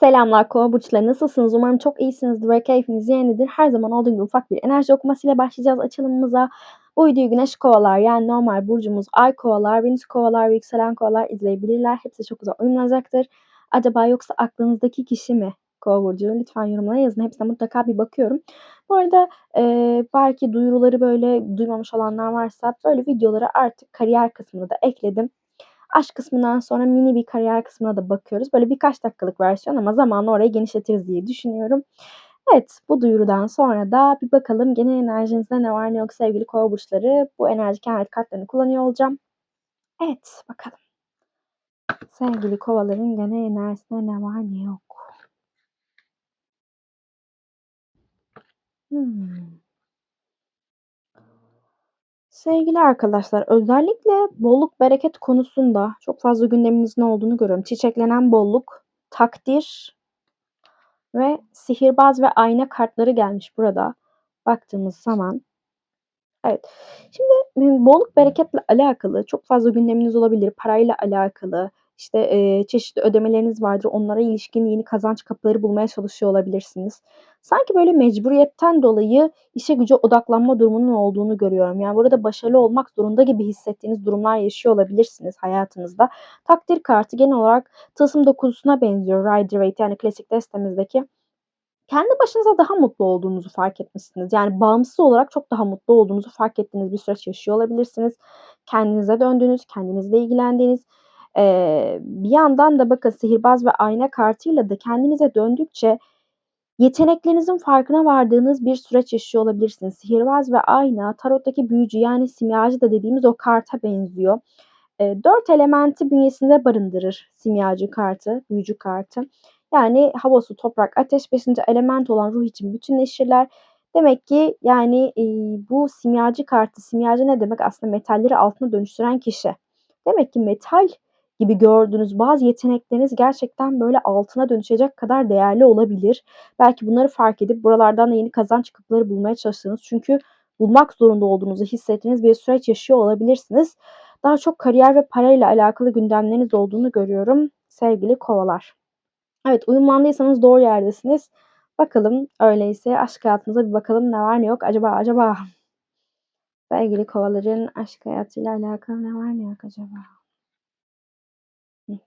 Selamlar Kova burçları nasılsınız? Umarım çok iyisinizdir ve keyfiniz yerindedir. Her zaman olduğu gibi ufak bir enerji okumasıyla başlayacağız açılımımıza. Bu videoyu Güneş Kovalar yani normal burcumuz Ay Kovalar, Venüs Kovalar Yükselen Kovalar izleyebilirler. Hepsi çok güzel uyumlanacaktır. Acaba yoksa aklınızdaki kişi mi Kova burcu? Lütfen yorumlara yazın. Hepsine mutlaka bir bakıyorum. Bu arada e, belki duyuruları böyle duymamış olanlar varsa böyle videoları artık kariyer kısmına da ekledim. Aşk kısmından sonra mini bir kariyer kısmına da bakıyoruz. Böyle birkaç dakikalık versiyon ama zamanla orayı genişletiriz diye düşünüyorum. Evet bu duyurudan sonra da bir bakalım genel enerjinizde ne var ne yok sevgili kova burçları. Bu enerji kehanet kartlarını kullanıyor olacağım. Evet bakalım. Sevgili kovaların genel enerjisinde ne var ne yok. Hmm. Sevgili arkadaşlar, özellikle bolluk bereket konusunda çok fazla gündeminizin olduğunu görüyorum. Çiçeklenen bolluk, takdir ve sihirbaz ve ayna kartları gelmiş burada baktığımız zaman. Evet. Şimdi bolluk bereketle alakalı çok fazla gündeminiz olabilir. Parayla alakalı, işte, eee, çeşitli ödemeleriniz vardır. Onlara ilişkin yeni kazanç kapıları bulmaya çalışıyor olabilirsiniz. Sanki böyle mecburiyetten dolayı işe güce odaklanma durumunun olduğunu görüyorum. Yani burada başarılı olmak zorunda gibi hissettiğiniz durumlar yaşıyor olabilirsiniz hayatınızda. Takdir kartı genel olarak tılsım dokuzusuna benziyor Rider-Waite yani klasik destemizdeki. Kendi başınıza daha mutlu olduğunuzu fark etmişsiniz. Yani bağımsız olarak çok daha mutlu olduğunuzu fark ettiğiniz bir süreç yaşıyor olabilirsiniz. Kendinize döndüğünüz, kendinizle ilgilendiğiniz, eee, bir yandan da bakın sihirbaz ve ayna kartıyla da kendinize döndükçe yeteneklerinizin farkına vardığınız bir süreç yaşıyor olabilirsiniz. Sihirbaz ve ayna tarottaki büyücü yani simyacı da dediğimiz o karta benziyor. Eee, 4 elementi bünyesinde barındırır simyacı kartı, büyücü kartı. Yani hava, su, toprak, ateş 5. element olan ruh için bütünleşirler. Demek ki yani, eee, bu simyacı kartı, simyacı ne demek? Aslında metalleri altına dönüştüren kişi. Demek ki metal gibi gördüğünüz bazı yetenekleriniz gerçekten böyle altına dönüşecek kadar değerli olabilir. Belki bunları fark edip buralardan da yeni kazanç kapıları bulmaya çalıştığınız çünkü bulmak zorunda olduğunuzu hissettiğiniz bir süreç yaşıyor olabilirsiniz. Daha çok kariyer ve parayla alakalı gündemleriniz olduğunu görüyorum sevgili kovalar. Evet, uyumlandıysanız doğru yerdesiniz. Bakalım öyleyse aşk hayatınıza bir bakalım ne var ne yok acaba acaba? Sevgili kovaların aşk hayatıyla alakalı ne var ne yok acaba? Evet.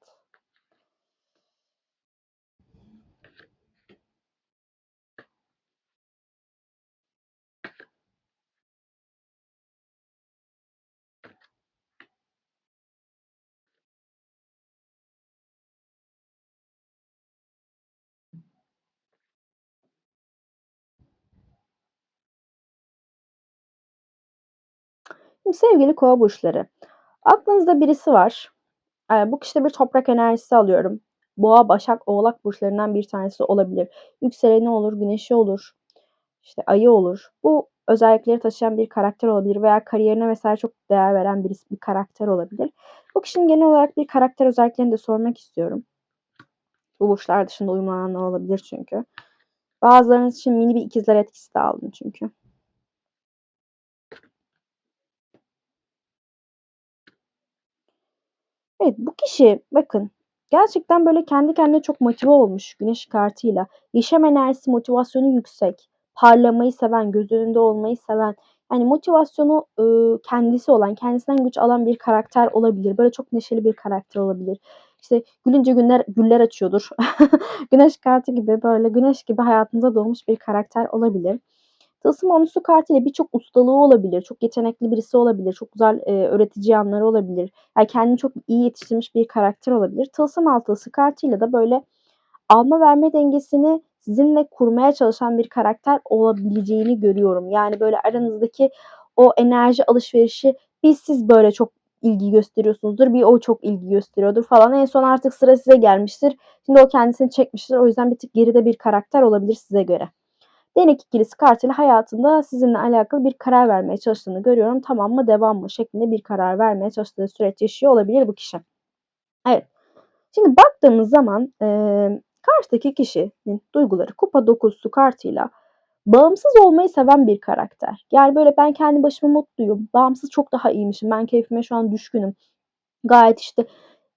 Şimdi sevgili kova burçları, aklınızda birisi var. Eee, bu kişide bir toprak enerjisi alıyorum. Boğa, Başak, Oğlak burçlarından bir tanesi olabilir. Yükseleni olur, güneşi olur, işte ayı olur. Bu özellikleri taşıyan bir karakter olabilir veya kariyerine vesaire çok değer veren birisi, bir karakter olabilir. Bu kişinin genel olarak bir karakter özelliklerini de sormak istiyorum. Bu burçlar dışında uyumlananlar olabilir çünkü. Bazılarınız için mini bir ikizler etkisi de aldım çünkü. Evet, bu kişi bakın gerçekten böyle kendi kendine çok motive olmuş güneş kartıyla. Yaşam enerjisi, motivasyonu yüksek, parlamayı seven, göz önünde olmayı seven, yani motivasyonu, ııı, kendisi olan, kendisinden güç alan bir karakter olabilir. Böyle çok neşeli bir karakter olabilir. İşte gülünce günler güller açıyordur. Güneş kartı gibi böyle güneş gibi hayatınıza doğmuş bir karakter olabilir. Tılsım onlusu kartıyla birçok ustalığı olabilir, çok yetenekli birisi olabilir, çok güzel, eee, öğretici yanları olabilir. Yani kendini çok iyi yetiştirmiş bir karakter olabilir. Tılsım altısı kartıyla da böyle alma verme dengesini sizinle kurmaya çalışan bir karakter olabileceğini görüyorum. Yani böyle aranızdaki o enerji alışverişi bir siz böyle çok ilgi gösteriyorsunuzdur, bir o çok ilgi gösteriyordur falan. En son artık sıra size gelmiştir. Şimdi o kendisini çekmiştir. O yüzden bir tık geride bir karakter olabilir size göre. Değnek ikilisi kartıyla hayatında sizinle alakalı bir karar vermeye çalıştığını görüyorum. Tamam mı, devam mı şeklinde bir karar vermeye çalıştığı süreç yaşıyor olabilir bu kişi. Evet. Şimdi baktığımız zaman eee karşıdaki kişinin duyguları kupa dokuzusu kartıyla bağımsız olmayı seven bir karakter. Yani böyle ben kendi başıma mutluyum, bağımsız çok daha iyiymişim, ben keyfime şu an düşkünüm. Gayet işte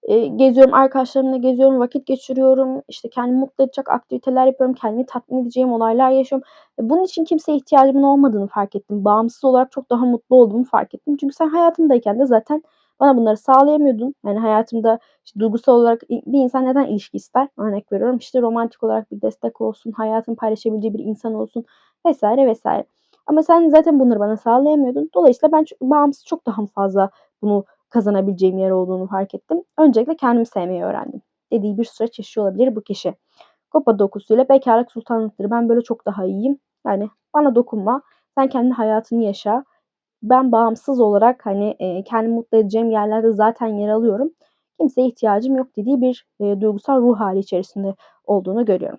Eee, geziyorum, arkadaşlarımla geziyorum, vakit geçiriyorum, işte, kendimi mutlu edecek aktiviteler yapıyorum, kendimi tatmin edeceğim olaylar yaşıyorum. E, bunun için kimseye ihtiyacımın olmadığını fark ettim. Bağımsız olarak çok daha mutlu olduğumu fark ettim. Çünkü sen hayatımdayken de zaten bana bunları sağlayamıyordun. Yani hayatımda işte duygusal olarak bir insan neden ilişki ister? Örnek veriyorum, işte, romantik olarak bir destek olsun, hayatını paylaşabileceği bir insan olsun vs. vs. Ama sen zaten bunları bana sağlayamıyordun. Dolayısıyla ben ç bağımsız çok daha fazla bunu kazanabileceğim yer olduğunu fark ettim. Öncelikle kendimi sevmeyi öğrendim dediği bir süreç yaşıyor olabilir bu kişi. Kupa dokuzuyla bekârlık sultanlıktır. Ben böyle çok daha iyiyim. Yani bana dokunma. Sen kendi hayatını yaşa. Ben bağımsız olarak, hani, eee, kendimi mutlu edeceğim yerlerde zaten yer alıyorum. Kimseye ihtiyacım yok dediği bir, eee, duygusal ruh hâli içerisinde olduğunu görüyorum.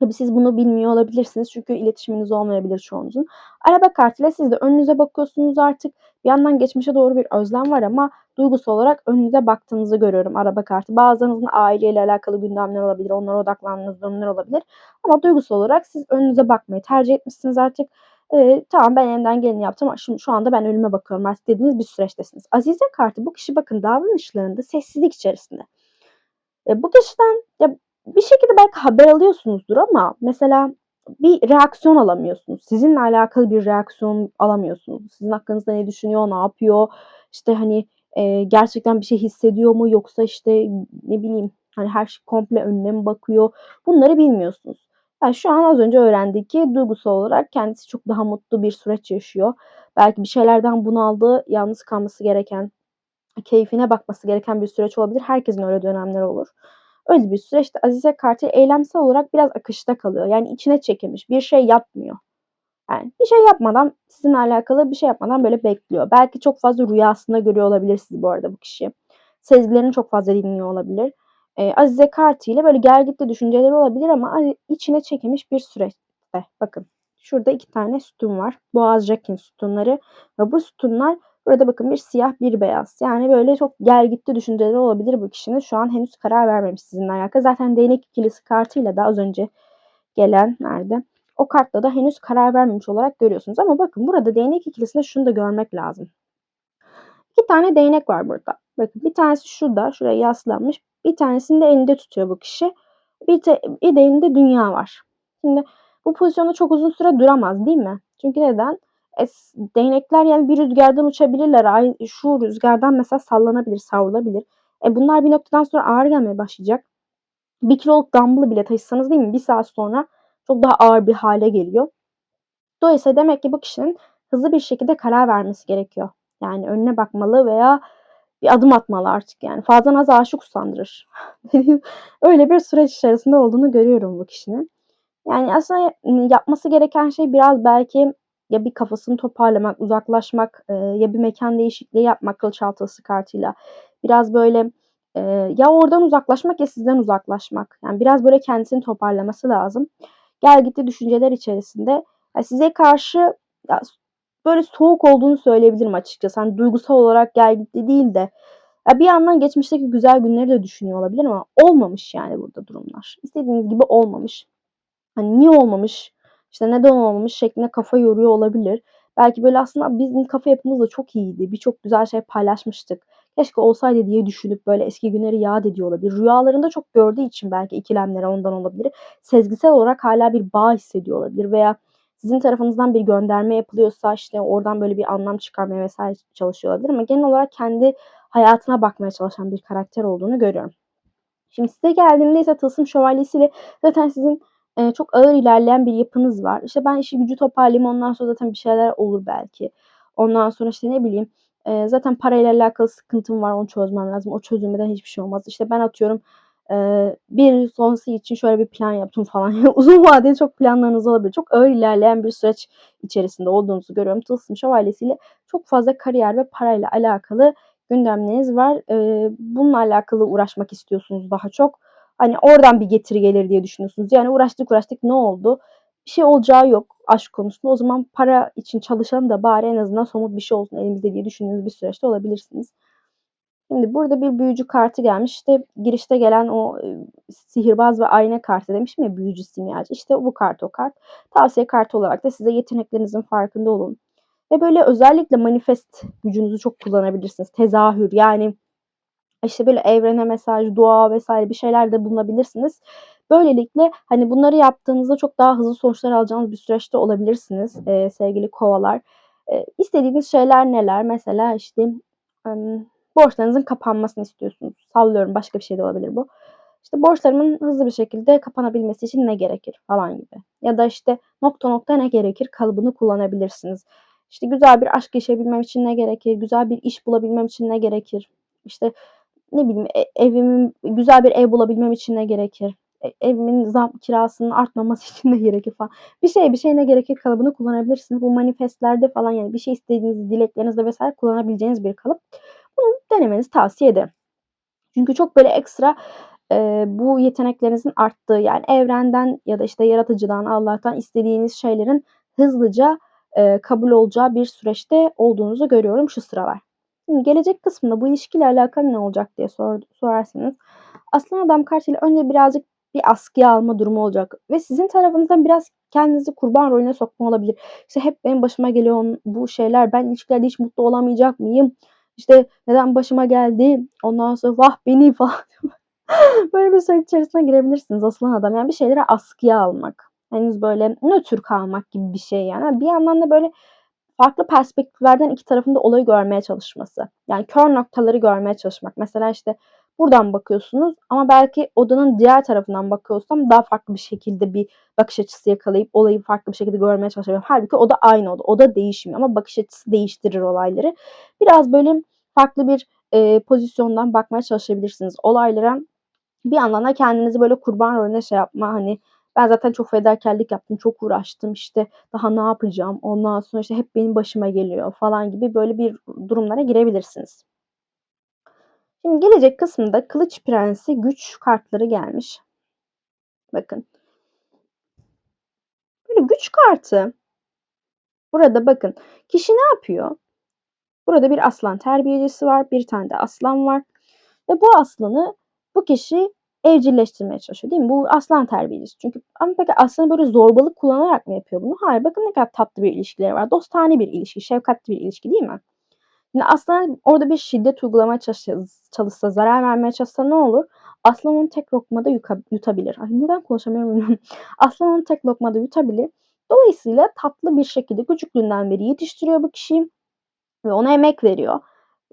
Tabii siz bunu bilmiyor olabilirsiniz çünkü iletişiminiz olmayabilir çoğunuzun. Araba kartıyla siz de önünüze bakıyorsunuz artık. Bir yandan geçmişe doğru bir özlem var ama duygusal olarak önünüze baktığınızı görüyorum araba kartı. Bazılarınızın aileyle alakalı gündemler olabilir, onlara odaklandığınız durumlar olabilir ama duygusal olarak siz önünüze bakmayı tercih etmişsiniz artık. Eee, tamam ben elimden geleni yaptım ama şimdi şu anda ben önüme bakıyorum artık dediğiniz bir süreçtesiniz. Azize kartı bu kişi bakın davranışlarında sessizlik içerisinde. Eee, bu kişiden ya bir şekilde belki haber alıyorsunuzdur ama mesela bir reaksiyon alamıyorsunuz. Sizinle alakalı bir reaksiyon alamıyorsunuz. Sizin hakkınızda ne düşünüyor, ne yapıyor? İşte, hani, eee, gerçekten bir şey hissediyor mu yoksa, işte, ne bileyim, hani, her şey komple önüne mi bakıyor? Bunları bilmiyorsunuz. Yani, şu an az önce öğrendik ki duygusal olarak kendisi çok daha mutlu bir süreç yaşıyor. Belki bir şeylerden bunaldı, yalnız kalması gereken, keyfine bakması gereken bir süreç olabilir. Herkesin öyle dönemleri olur. Öyle bir süreçte Azize kartı eylemsel olarak biraz akışta kalıyor. Yani içine çekilmiş, bir şey yapmıyor. Yani bir şey yapmadan, sizinle alakalı bir şey yapmadan böyle bekliyor. Belki çok fazla rüyasında görüyor olabilir sizi bu arada bu kişi. Sezgilerini çok fazla dinliyor olabilir. Eee, Azize kartıyla böyle gelgitli düşünceleri olabilir ama içine çekilmiş bir süreçte. Bakın şurada 2 tane sütun var. Boğaz Jackin sütunları ve bu sütunlar burada bakın bir siyah bir beyaz. Yani böyle çok gelgitli düşünceleri olabilir bu kişinin. Şu an henüz karar vermemiş sizinle alakalı. Zaten değnek ikilisi kartıyla da az önce gelen nerede? O kartla da henüz karar vermemiş olarak görüyorsunuz. Ama bakın burada değnek ikilisinde şunu da görmek lazım. 2 tane değnek var burada. Bakın bir tanesi şurada, şuraya yaslanmış. Bir tanesini de elinde tutuyor bu kişi. Bir de, bir de elinde dünya var. Şimdi bu pozisyonda çok uzun süre duramaz değil mi? Çünkü neden? E, değnekler yani bir rüzgardan uçabilirler. Ay, şu rüzgardan mesela sallanabilir, savrulabilir. E, bunlar bir noktadan sonra ağır gelmeye başlayacak. 1 kiloluk dumbbell'ı bile taşısanız değil mi? 1 saat sonra çok daha ağır bir hale geliyor. Dolayısıyla demek ki bu kişinin hızlı bir şekilde karar vermesi gerekiyor. Yani önüne bakmalı veya bir adım atmalı artık yani. Fazla naz aşık usandırır. Öyle bir süreç içerisinde olduğunu görüyorum bu kişinin. Yani aslında yapması gereken şey biraz belki ya bir kafasını toparlamak, uzaklaşmak, eee, ya bir mekan değişikliği yapmak kılıç kartıyla. Biraz böyle, eee, ya oradan uzaklaşmak ya sizden uzaklaşmak. Yani biraz böyle kendisini toparlaması lazım. Gelgitli düşünceler içerisinde. Ya size karşı ya böyle soğuk olduğunu söyleyebilirim açıkçası. Hani duygusal olarak gelgitli değil de ya bir yandan geçmişteki güzel günleri de düşünüyor olabilir ama olmamış yani burada durumlar. İstediğiniz gibi olmamış. Hani niye olmamış, işte neden olmamış şeklinde kafa yoruyor olabilir. Belki böyle aslında bizim kafa yapımız da çok iyiydi. Birçok güzel şey paylaşmıştık. Keşke olsaydı diye düşünüp böyle eski günleri yad ediyor olabilir. Rüyalarında çok gördüğü için belki ikilemleri ondan olabilir. Sezgisel olarak hâlâ bir bağ hissediyor olabilir veya sizin tarafınızdan bir gönderme yapılıyorsa, işte, oradan böyle bir anlam çıkarmaya vs. çalışıyor olabilir ama genel olarak kendi hayatına bakmaya çalışan bir karakter olduğunu görüyorum. Şimdi size geldiğimde ise Tılsım Şövalyesi'yle zaten sizin, eee, çok ağır ilerleyen bir yapınız var. İşte, ben işi gücü toparlayayım, ondan sonra zaten bir şeyler olur belki. Ondan sonra, işte, ne bileyim, eee, zaten parayla alakalı sıkıntım var, onu çözmem lazım. O çözülmeden hiçbir şey olmaz. İşte, ben atıyorum, 1 yıl sonrası için şöyle bir plan yaptım falan. Uzun vadeli çok planlarınız olabilir. Çok ağır ilerleyen bir süreç içerisinde olduğunuzu görüyorum. Tılsım Şövalyesi'yle çok fazla kariyer ve parayla alakalı gündemleriniz var. Eee, bununla alakalı uğraşmak istiyorsunuz daha çok. Hani oradan bir getiri gelir diye düşünüyorsunuz. Yani uğraştık uğraştık ne oldu? Bir şey olacağı yok aşk konusunda. O zaman para için çalışalım da bari en azından somut bir şey olsun elimizde diye düşündüğünüz bir süreçte olabilirsiniz. Şimdi burada bir büyücü kartı gelmiş. İşte girişte gelen o, eee, sihirbaz ve ayna kartı demiştim ya büyücü simyacı. İşte bu kart o kart. Tavsiye kartı olarak da size yeteneklerinizin farkında olun ve böyle özellikle manifest gücünüzü çok kullanabilirsiniz. Tezahür yani İşte, böyle, evrene mesaj, dua vs. bir şeyler de bulunabilirsiniz. Böylelikle, hani, bunları yaptığınızda çok daha hızlı sonuçlar alacağınız bir süreçte olabilirsiniz, eee, sevgili Kovalar. Eee, istediğiniz şeyler neler? Mesela, işte, emm, borçlarınızın kapanmasını istiyorsunuz. Sallıyorum, başka bir şey de olabilir bu. İşte, borçlarımın hızlı bir şekilde kapanabilmesi için ne gerekir falan gibi ya da, işte, nokta nokta ne gerekir kalıbını kullanabilirsiniz. İşte, güzel bir aşk yaşayabilmem için ne gerekir? Güzel bir iş bulabilmem için ne gerekir? İşte, ne bileyim, e evimin güzel bir ev bulabilmem için ne gerekir? E evimin zam kirasının artmaması için ne gerekir falan. Bir şeye bir şeye ne gerekir kalıbını kullanabilirsiniz. Bu manifestlerde falan, yani, bir şey istediğinizde, dileklerinizde vs. kullanabileceğiniz bir kalıp. Bunu denemenizi tavsiye ederim. Çünkü çok böyle ekstra, eee, bu yeteneklerinizin arttığı, yani, evrenden ya da, işte, yaratıcıdan, Allah'tan istediğiniz şeylerin hızlıca, eee, kabul olacağı bir süreçte olduğunuzu görüyorum şu sıralar. Şimdi gelecek kısmında bu ilişkiyle alakalı ne olacak diye sor sorarsanız Aslan Adam kartıyla önce birazcık bir askıya alma durumu olacak ve sizin tarafınızdan biraz kendinizi kurban rolüne sokma olabilir. İşte, hep benim başıma geliyor bu şeyler, ben ilişkilerde hiç mutlu olamayacak mıyım? İşte, neden başıma geldi? Ondan sonra vah beni falan. Böyle bir süreç içerisine girebilirsiniz Aslan Adam. Yani, bir şeyleri askıya almak, henüz böyle nötr kalmak gibi bir şey, yani. Bir yandan da böyle farklı perspektiflerden 2 tarafın da olayı görmeye çalışması. Yani, kör noktaları görmeye çalışmak. Mesela, işte, buradan bakıyorsunuz ama belki odanın diğer tarafından bakıyorsam daha farklı bir şekilde bir bakış açısı yakalayıp olayı farklı bir şekilde görmeye çalışabilirim. Hâlbuki oda aynı oda. Oda değişmiyor ama bakış açısı değiştirir olayları. Biraz böyle farklı bir, eee, pozisyondan bakmaya çalışabilirsiniz olaylara. Bir yandan da kendinizi böyle kurban rolüne şey yapma, hani, ben zaten çok fedakârlık yaptım, çok uğraştım, işte, daha ne yapacağım? Ondan sonra, işte, hep benim başıma geliyor falan gibi böyle bir durumlara girebilirsiniz. Şimdi gelecek kısımda Kılıç Prensi güç kartları gelmiş. Bakın. Böyle güç kartı. Burada bakın, kişi ne yapıyor? Burada bir aslan terbiyecisi var, bir tane de aslan var ve bu aslanı bu kişi evcilleştirmeye çalışıyor, değil mi? Bu aslan terbiyecisi çünkü ama peki aslanı böyle zorbalık kullanarak mı yapıyor bunu? Hayır, bakın ne kadar tatlı bir ilişkileri var. Dostane bir ilişki, şefkatli bir ilişki, değil mi? Şimdi aslan orada bir şiddet uygulamaya çalışsa zarar vermeye çalışsa ne olur? Aslan onu tek lokmada yutabilir. Ay, neden konuşamıyorum. Aslan onu tek lokmada yutabilir. Dolayısıyla tatlı bir şekilde küçüklüğünden beri yetiştiriyor bu kişiyi ve ona emek veriyor.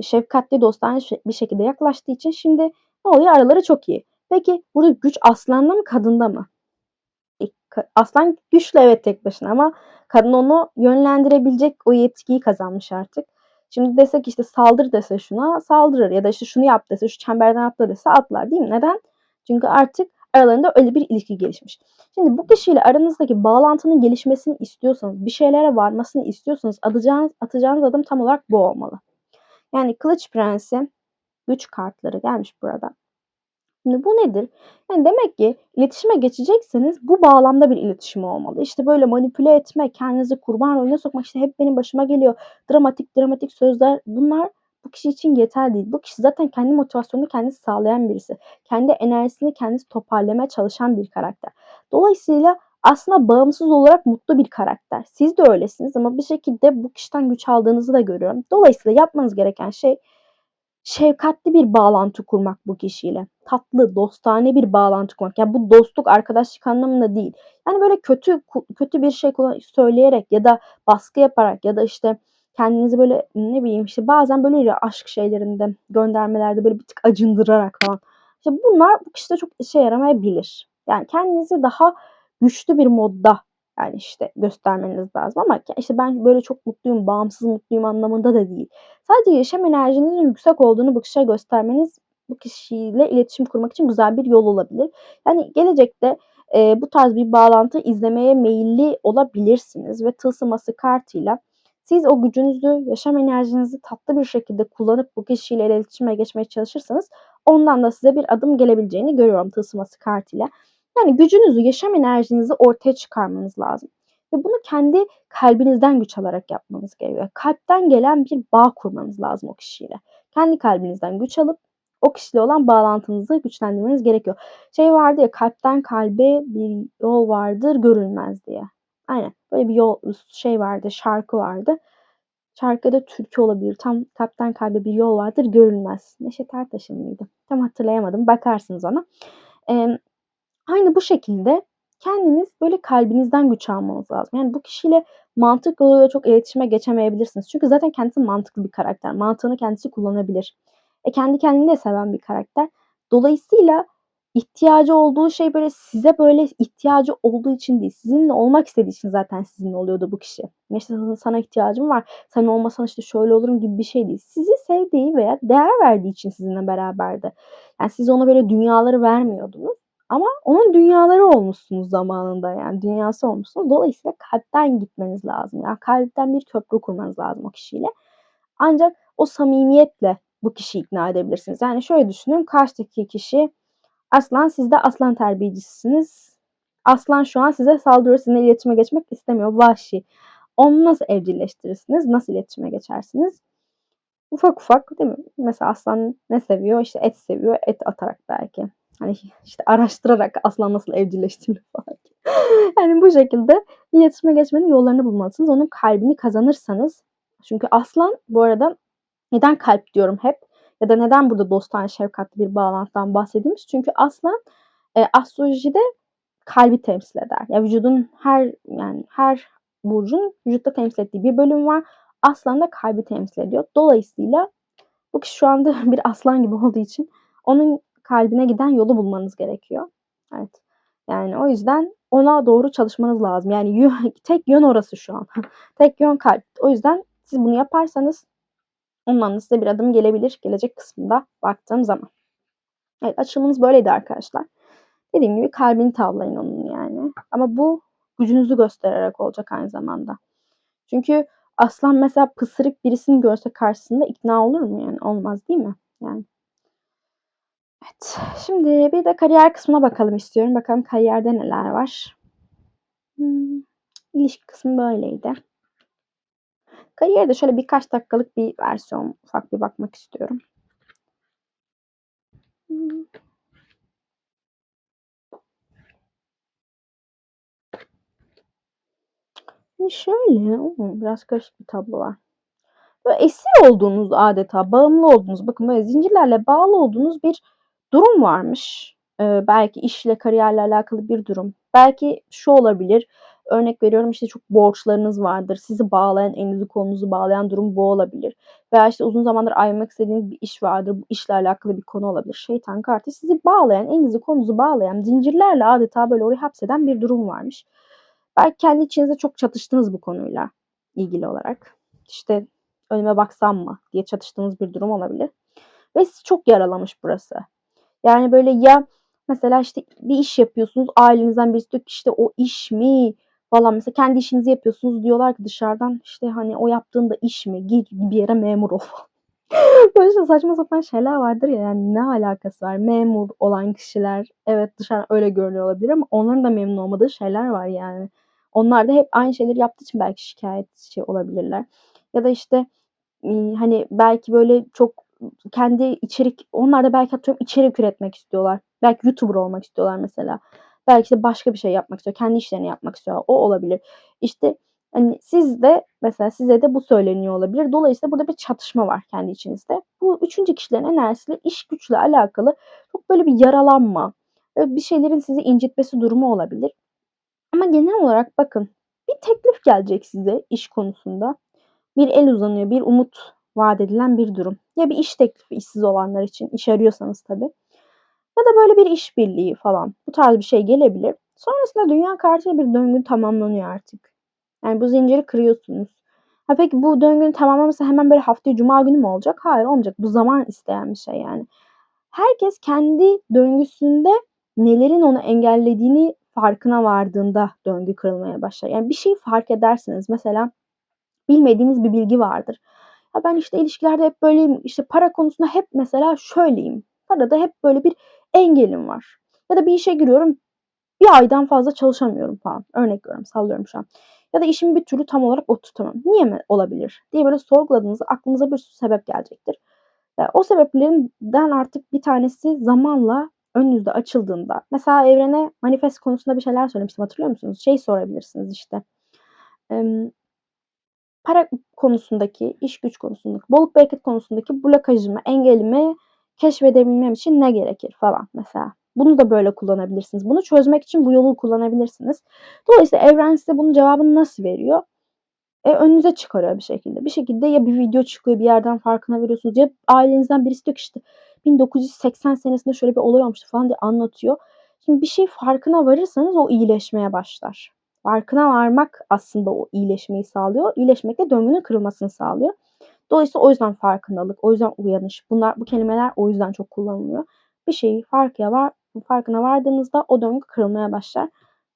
Şefkatli, dostane bir şekilde yaklaştığı için şimdi ne oluyor? Araları çok iyi. Peki burada güç aslanda mı, kadında mı? E aslan güçlü evet tek başına ama kadın onu yönlendirebilecek o yetkiyi kazanmış artık. Şimdi dese ki, işte, saldır dese şuna saldırır ya da, işte, şunu yap dese, şu çemberden atla dese atlar, değil mi? Neden? Çünkü artık aralarında öyle bir ilişki gelişmiş. Şimdi bu kişiyle aranızdaki bağlantının gelişmesini istiyorsanız, bir şeylere varmasını istiyorsanız atacağınız atacağınız adım tam olarak bu olmalı. Yani Kılıç Prensi, güç kartları gelmiş burada. Şimdi bu nedir? Yani demek ki iletişime geçecekseniz bu bağlamda bir iletişim olmalı. İşte, böyle manipüle etmek, kendinizi kurban rolüne sokmak, işte, hep benim başıma geliyor, dramatik dramatik sözler bunlar bu kişi için yeterli değil. Bu kişi zaten kendi motivasyonunu kendisi sağlayan birisi. Kendi enerjisini kendisi toparlamaya çalışan bir karakter. Dolayısıyla aslında bağımsız olarak mutlu bir karakter. Siz de öylesiniz ama bir şekilde bu kişiden güç aldığınızı da görüyorum. Dolayısıyla yapmanız gereken şey şefkatli bir bağlantı kurmak bu kişiyle. Tatlı, dostane bir bağlantı kurmak. Yani bu dostluk, arkadaşlık anlamında değil. Yani böyle kötü kötü bir şey söyleyerek ya da baskı yaparak ya da, işte, kendinizi böyle, ne bileyim, işte, bazen böyle aşk şeylerinde, göndermelerde böyle bir tık acındırarak falan. İşte, bunlar bu kişide çok işe yaramayabilir. Yani kendinizi daha güçlü bir modda, yani, işte, göstermeniz lazım ama işte, ben böyle çok mutluyum, bağımsız mutluyum anlamında da değil. Sadece yaşam enerjinizin yüksek olduğunu kişiye göstermeniz bu kişiyle iletişim kurmak için güzel bir yol olabilir. Yani gelecekte, eee, bu tarz bir bağlantı izlemeye meyilli olabilirsiniz ve Tılsım Ası kartıyla siz o gücünüzü, yaşam enerjinizi tatlı bir şekilde kullanıp bu kişiyle iletişime geçmeye çalışırsanız ondan da size bir adım gelebileceğini görüyorum Tılsım Ası kartıyla. Yani gücünüzü, yaşam enerjinizi ortaya çıkarmanız lazım ve bunu kendi kalbinizden güç alarak yapmanız gerekiyor. Kalpten gelen bir bağ kurmanız lazım o kişiyle. Kendi kalbinizden güç alıp o kişiyle olan bağlantınızı güçlendirmeniz gerekiyor. Şey vardı ya, kalpten kalbe bir yol vardır görülmez diye. Aynen, böyle bir yol şey vardı, şarkı vardı. Şarkıda türkü olabilir. Tam kalpten kalbe bir yol vardır görülmez. Neşet Ertaş'ın mıydı? Tam hatırlayamadım. Bakarsınız ona. Eee, aynı bu şekilde kendiniz böyle kalbinizden güç almanız lazım. Yani bu kişiyle mantık yoluyla çok iletişime geçemeyebilirsiniz. Çünkü zaten kendisi mantıklı bir karakter. Mantığını kendisi kullanabilir. E kendi kendini de seven bir karakter. Dolayısıyla ihtiyacı olduğu şey böyle size böyle ihtiyacı olduğu için değil, sizinle olmak istediği için zaten sizinle oluyordu bu kişi. İşte sana ihtiyacım var, sen olmasan işte şöyle olurum gibi bir şey değil. Sizi sevdiği veya değer verdiği için sizinle beraberdi. Yani siz ona böyle dünyaları vermiyordunuz. Ama onun dünyaları olmuşsunuz zamanında yani dünyası olmuşsunuz. Dolayısıyla kalpten gitmeniz lazım. Yani kalpten bir köprü kurmanız lazım o kişiyle. Ancak o samimiyetle bu kişiyi ikna edebilirsiniz. Yani şöyle düşünün karşıdaki kişi aslan siz de aslan terbiyecisiniz. Aslan şu an size saldırıyor, sizinle iletişime geçmek istemiyor. Vahşi. Onu nasıl evcilleştirirsiniz? Nasıl iletişime geçersiniz? Ufak ufak değil mi? Mesela aslan ne seviyor? İşte et seviyor. Et atarak belki. Hani işte araştırarak aslan nasıl evcilleştirilir falan. yani bu şekilde iletişime geçmenin yollarını bulmalısınız. Onun kalbini kazanırsanız. Çünkü aslan bu arada neden kalp diyorum hep ya da neden burada dostane şefkatli bir bağlantıdan bahsediyoruz? Çünkü aslan e, astrolojide kalbi temsil eder. Ya vücudun her yani her burcun vücutta temsil ettiği bir bölüm var. Aslan da kalbi temsil ediyor. Dolayısıyla bu kişi şu anda bir aslan gibi olduğu için onun kalbine giden yolu bulmanız gerekiyor. Evet. Yani o yüzden ona doğru çalışmanız lazım. Yani tek yön orası şu an. tek yön kalp. O yüzden siz bunu yaparsanız ondan size bir adım gelebilir gelecek kısmında baktığım zaman. Evet açılımımız böyleydi arkadaşlar. Dediğim gibi kalbini tavlayın onun yani. Ama bu gücünüzü göstererek olacak aynı zamanda. Çünkü aslan mesela pısırık birisini görse karşısında ikna olur mu yani? Olmaz değil mi? Yani. Evet. Şimdi bir de kariyer kısmına bakalım istiyorum. Bakalım kariyerde neler var. Hmm. İlişki kısmı böyleydi. Kariyerde şöyle birkaç dakikalık bir versiyon ufak bir bakmak istiyorum. Hmm. Şöyle, biraz karışık bir tablo var. Böyle esir olduğunuz adeta, bağımlı olduğunuz, bakın böyle zincirlerle bağlı olduğunuz bir durum varmış. Ee, belki işle, kariyerle alakalı bir durum. Belki şu olabilir, örnek veriyorum işte çok borçlarınız vardır. Sizi bağlayan, elinizi kolunuzu bağlayan durum bu olabilir. Veya işte uzun zamandır ayrılmak istediğiniz bir iş vardır. Bu işle alakalı bir konu olabilir. Şeytan kartı sizi bağlayan, elinizi kolunuzu bağlayan, zincirlerle adeta böyle oraya hapseden bir durum varmış. Belki kendi içinizde çok çatıştınız bu konuyla ilgili olarak. İşte önüme baksam mı diye çatıştığınız bir durum olabilir. Ve sizi çok yaralamış burası. Yani böyle ya mesela işte bir iş yapıyorsunuz ailenizden birisi diyor ki işte o iş mi? falan. Mesela kendi işinizi yapıyorsunuz diyorlar ki dışarıdan işte hani o yaptığında iş mi? Git bir yere memur ol. Böyle işte saçma sapan şeyler vardır ya yani ne alakası var? Memur olan kişiler evet dışarı öyle görünüyor olabilir ama onların da memnun olmadığı şeyler var yani. Onlar da hep aynı şeyleri yaptığı için belki şikayetçi olabilirler. Ya da işte hani belki böyle çok kendi içerik onlar da belki atıyorum içerik üretmek istiyorlar. Belki YouTuber olmak istiyorlar mesela. Belki de başka bir şey yapmak istiyor. Kendi işlerini yapmak istiyor. O olabilir. İşte hani siz de mesela size de bu söyleniyor olabilir. Dolayısıyla burada bir çatışma var kendi içinizde. Bu üçüncü kişilerin enerjisiyle iş güçle alakalı çok böyle bir yaralanma, bir şeylerin sizi incitmesi durumu olabilir. Ama genel olarak bakın bir teklif gelecek size iş konusunda. Bir el uzanıyor, bir umut vaat edilen bir durum. Ya bir iş teklifi işsiz olanlar için, iş arıyorsanız tabii. Ya da böyle bir işbirliği falan. Bu tarz bir şey gelebilir. Sonrasında dünya kartıyla bir döngü tamamlanıyor artık. Yani bu zinciri kırıyorsunuz. Ha peki bu döngünün tamamlaması hemen böyle haftaya cuma günü mü olacak? Hayır olmayacak. Bu zaman isteyen bir şey yani. Herkes kendi döngüsünde nelerin onu engellediğini farkına vardığında döngü kırılmaya başlar. Yani bir şeyi fark edersiniz. Mesela bilmediğiniz bir bilgi vardır. Ya ben işte ilişkilerde hep böyleyim. İşte para konusunda hep mesela şöyleyim. Parada hep böyle bir engelim var. Ya da bir işe giriyorum bir aydan fazla çalışamıyorum falan. Örnek veriyorum sallıyorum şu an. Ya da işimi bir türlü tam olarak oturtamam. Niye mi olabilir diye böyle sorguladığınızda aklınıza bir sürü sebep gelecektir. Yani o sebeplerinden artık bir tanesi zamanla önünüzde açıldığında. Mesela evrene manifest konusunda bir şeyler söylemiştim hatırlıyor musunuz? Şey sorabilirsiniz işte. Para konusundaki, iş güç konusundaki, bolluk bereket konusundaki blokajımı, engelimi keşfedebilmem için ne gerekir falan mesela. Bunu da böyle kullanabilirsiniz. Bunu çözmek için bu yolu kullanabilirsiniz. Dolayısıyla evren size bunun cevabını nasıl veriyor? E, önünüze çıkarıyor bir şekilde. Bir şekilde ya bir video çıkıyor bir yerden farkına veriyorsunuz ya ailenizden birisi diyor ki işte 1980 senesinde şöyle bir olay olmuştu falan diye anlatıyor. Şimdi bir şey farkına varırsanız o iyileşmeye başlar. Farkına varmak aslında o iyileşmeyi sağlıyor. İyileşmek de döngünün kırılmasını sağlıyor. Dolayısıyla o yüzden farkındalık, o yüzden uyanış. Bunlar bu kelimeler o yüzden çok kullanılıyor. Bir şeyi farkına var, farkına vardığınızda o döngü kırılmaya başlar.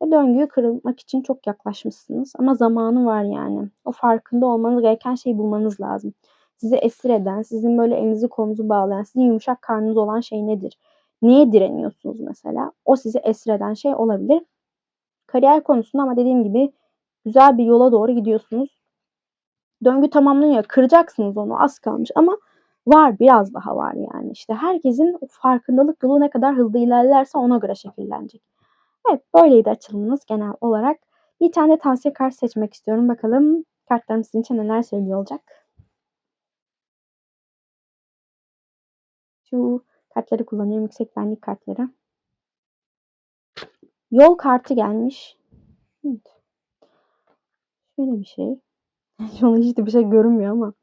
Ve döngüyü kırılmak için çok yaklaşmışsınız. Ama zamanı var yani. O farkında olmanız gereken şeyi bulmanız lazım. Sizi esir eden, sizin böyle elinizi kolunuzu bağlayan, sizin yumuşak karnınız olan şey nedir? Neye direniyorsunuz mesela? O sizi esir eden şey olabilir. Kariyer konusunda ama dediğim gibi güzel bir yola doğru gidiyorsunuz. Döngü tamamlanıyor. Kıracaksınız onu az kalmış ama var biraz daha var yani. İşte herkesin farkındalık yolu ne kadar hızlı ilerlerse ona göre şekillenecek. Evet böyleydi açılımımız genel olarak. Bir tane tavsiye kart seçmek istiyorum. Bakalım kartlarım sizin için neler söylüyor olacak. Şu kartları kullanıyorum. Yüksek benlik kartları. Yol kartı gelmiş. Evet. Şöyle bir şey. Şu an hiç de bir şey görünmüyor ama.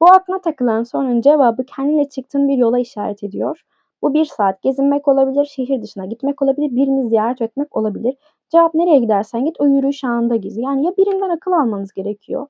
Bu aklına takılan sorunun cevabı kendine çıktığın bir yola işaret ediyor. Bu bir saat gezinmek olabilir, şehir dışına gitmek olabilir, birini ziyaret etmek olabilir. Cevap nereye gidersen git o yürüyüş anında gizli. Yani ya birinden akıl almanız gerekiyor.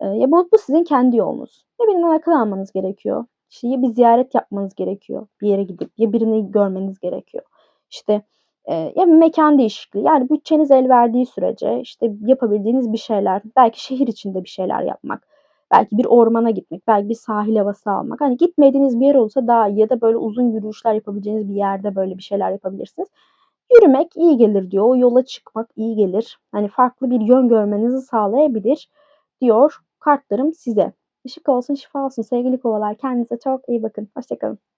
E, ya bu, bu sizin kendi yolunuz. Ya birinden akıl almanız gerekiyor. İşte ya bir ziyaret yapmanız gerekiyor bir yere gidip ya birini görmeniz gerekiyor. İşte e, ya mekan değişikliği yani bütçeniz el verdiği sürece işte yapabildiğiniz bir şeyler belki şehir içinde bir şeyler yapmak belki bir ormana gitmek belki bir sahil havası almak hani gitmediğiniz bir yer olsa daha iyi ya da böyle uzun yürüyüşler yapabileceğiniz bir yerde böyle bir şeyler yapabilirsiniz. Yürümek iyi gelir diyor. O yola çıkmak iyi gelir. Hani farklı bir yön görmenizi sağlayabilir diyor kartlarım size. Işık olsun şifa olsun sevgili kovalar. Kendinize çok iyi bakın. Hoşçakalın.